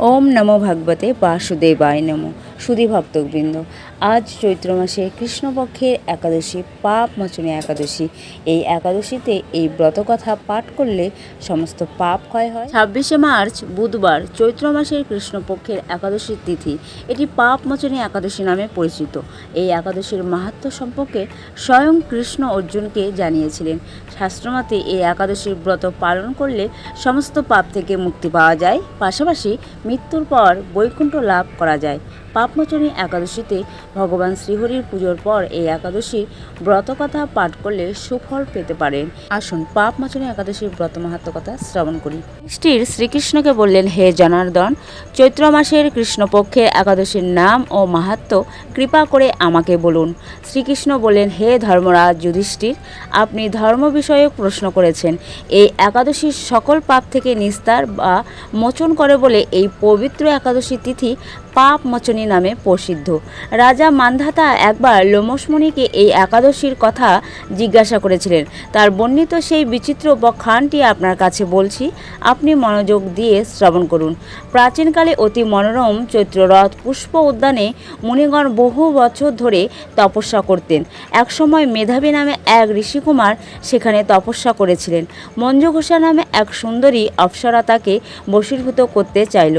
ওম নমো ভগবতে বাসুদেবায় নমো। সুধী ভক্তবৃন্দ আজ চৈত্র মাসে কৃষ্ণপক্ষের একাদশী, পাপ মোচনে একাদশী। এই একাদশীতে এই ব্রতকথা পাঠ করলে সমস্ত পাপ ক্ষয় হয়। ছাব্বিশে মার্চ, বুধবার, চৈত্র মাসের কৃষ্ণপক্ষের একাদশীর তিথি। এটি পাপ মোচনী একাদশী নামে পরিচিত। এই একাদশীর মাহাত্ম্য সম্পর্কে স্বয়ং কৃষ্ণ অর্জুনকে জানিয়েছিলেন। শাস্ত্রমতে এই একাদশীর ব্রত পালন করলে সমস্ত পাপ থেকে মুক্তি পাওয়া যায়। পাশাপাশি মৃত্যুর পর বৈকুণ্ঠ লাভ করা যায়। পাপমোচনী একাদশীতে ভগবান শ্রীহরির পুজোর পর এই একাদশীর ব্রতকথা পাঠ করলে সুফল পেতে পারেন আসুন পাপমোচনী একাদশীর ব্রত মাহাত্ম কথা শ্রবণ করি। স্থির শ্রীকৃষ্ণকে বললেন, হে জনার্দন, চৈত্র মাসের কৃষ্ণপক্ষের একাদশীর নাম ও মাহাত্ম কৃপা করে আমাকে বলুন। শ্রীকৃষ্ণ বললেন, হে ধর্মরাজ যুধিষ্ঠির, আপনি ধর্ম বিষয়ক প্রশ্ন করেছেন। এই একাদশীর সকল পাপ থেকে নিস্তার বা মোচন করে বলে এই পবিত্র একাদশী তিথি পাপ মোচনী নামে প্রসিদ্ধ। রাজা মান্ধাতা একবার লোমসমণিকে এই একাদশীর কথা জিজ্ঞাসা করেছিলেন। তার বর্ণিত সেই বিচিত্র বখানটি আপনার কাছে বলছি, আপনি মনোযোগ দিয়ে শ্রবণ করুন। প্রাচীনকালে অতি মনোরম চৈত্ররথ পুষ্প উদ্যানে মুনিগণ বহু বছর ধরে তপস্যা করতেন। একসময় মেধাবী নামে এক ঋষিকুমার সেখানে তপস্যা করেছিলেন। মঞ্জু ঘোষা নামে এক সুন্দরী অপ্সরা তাকে বশীভূত করতে চাইল।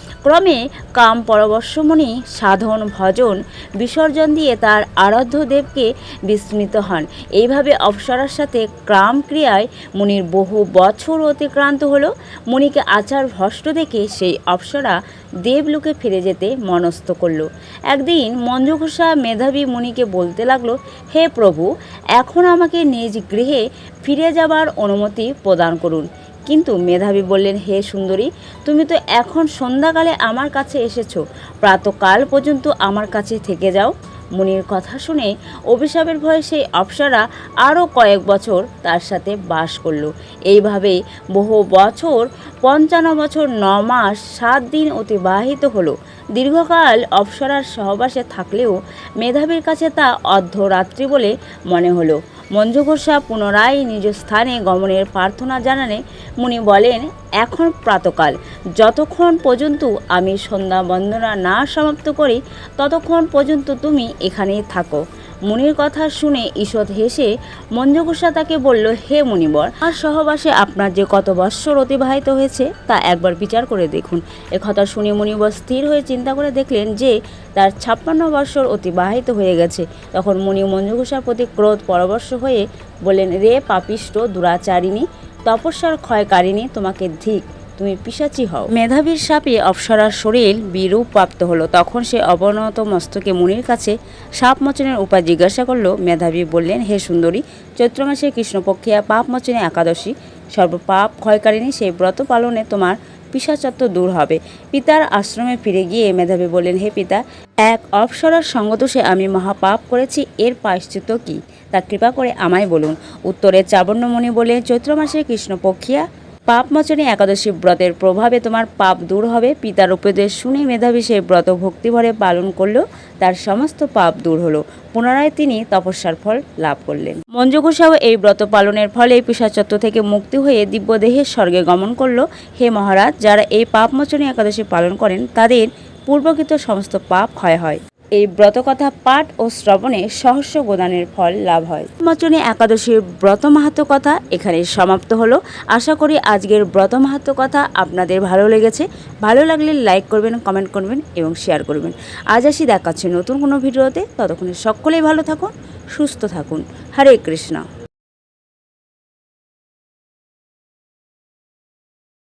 ক্রমে কাম পরবর্ষমণি সাধন, ভজন, বিসর্জন দিয়ে তার আরাধ্য দেবকে বিস্মৃত হন। এইভাবে অপ্সরার সাথে ক্রাম ক্রিয়ায় মুনির বহু বছর অতিক্রান্ত হলো। মুনিকে আচার ভ্রষ্ট দেখে সেই অপ্সরা দেবলোকে ফিরে যেতে মনস্থ করল। একদিন মঞ্জু ঘোষা মেধাবী মুনিকে বলতে লাগল, হে প্রভু, এখন আমাকে নিজ গৃহে ফিরে যাবার অনুমতি প্রদান করুন। কিন্তু মেধাবী বললেন, হে সুন্দরী, তুমি তো এখন সন্ধ্যাকালে আমার কাছে এসেছ। প্রাতকাল পর্যন্ত আমার কাছে থেকে যাও। মুনির কথা শুনে অভিশাপের ভয়ে সেই অপ্সরা আরও কয়েক বছর তার সাথে বাস করল। এইভাবে বহু বছর, পঞ্চান্ন বছর, ন মাস, সাত দিন অতিবাহিত হলো। দীর্ঘকাল অপ্সরার সহবাসে থাকলেও মেধাবীর কাছে তা অর্ধরাত্রি বলে মনে হলো। মঞ্জু ঘোষা পুনরায় নিজ স্থানে গমনের প্রার্থনা জানালে মুনি বলেন, এখন প্রাতকাল। যতক্ষণ পর্যন্ত আমি সন্ধ্যা বন্দনা না সমাপ্ত করি, ততক্ষণ পর্যন্ত তুমি এখানেই থাকো। মুনির কথা শুনে ঈষৎ হেসে মঞ্জু ঘোষা তাকে বলল, হে মুনিবর আর সহবাসে আপনার যে কত বৎসর অতিবাহিত হয়েছে, তা একবার বিচার করে দেখুন। একথা শুনে মুনিবর স্থির হয়ে চিন্তা করে দেখলেন যে, তার ছাপ্পান্ন বৎসর অতিবাহিত হয়ে গেছে। তখন মুনি মঞ্জু ঘোষার প্রতি ক্রোধ পরবর্ষ হয়ে বললেন, রে পাপিষ্ট দুরাচারিণী, তপস্যার ক্ষয়কারিণী, তোমাকে ধিক। তুমি পিসাচি হও। মেধাবীর সাপে অপ্সরার শরীর বিরূপ প্রাপ্ত হলো। তখন সে অবনত মস্তকে মুনির কাছে সাপ মোচনের উপায় জিজ্ঞাসা করল। মেধাবী বললেন, হে সুন্দরী চৈত্র মাসে কৃষ্ণপক্ষিয়া পাপ মোচনে একাদশী। সর্বপাপ ক্ষয়কারিণী সেই ব্রত পালনে তোমার পিসাচত্ব দূর হবে। পিতার আশ্রমে ফিরে গিয়ে মেধাবী বললেন, হে পিতা, এক অপসরার সঙ্গদোষে আমি মহাপাপ করেছি। এর প্রায়শ্চিত্ত কি? তা কৃপা করে আমায় বলুন। উত্তরে চাবণ্যমণি বলে চৈত্র মাসে কৃষ্ণপক্ষিয়া পাপমোচনী একাদশী ব্রতের প্রভাবে তোমার পাপ দূর হবে। পিতার উপদেশ শুনে মেধাবী সেই ব্রত ভক্তিভরে পালন করলেও তার সমস্ত পাপ দূর হলো। পুনরায় তিনি তপস্যার ফল লাভ করলেন। মঞ্জু ঘোষাও এই ব্রত পালনের ফলে পিসাচত্ব থেকে মুক্তি হয়ে দিব্যদেহের স্বর্গে গমন করল। হে মহারাজ, যারা এই পাপমোচনী একাদশী পালন করেন, তাদের পূর্বকৃত সমস্ত পাপ ক্ষয় হয়। এই ব্রতকথা পাঠ ও শ্রবণে সহস্র গোদানের ফল লাভ হয়। মোচনে একাদশীর ব্রত মাহাত্ম কথা এখানে সমাপ্ত হলো। আশা করি আজকের ব্রত মাহাত্ম কথা আপনাদের ভালো লেগেছে। ভালো লাগলে লাইক করবেন, কমেন্ট করবেন এবং শেয়ার করবেন। আজ আসি দেখাচ্ছে নতুন কোনো ভিডিওতে। ততক্ষণে সকলেই ভালো থাকুন, সুস্থ থাকুন। হরে কৃষ্ণ।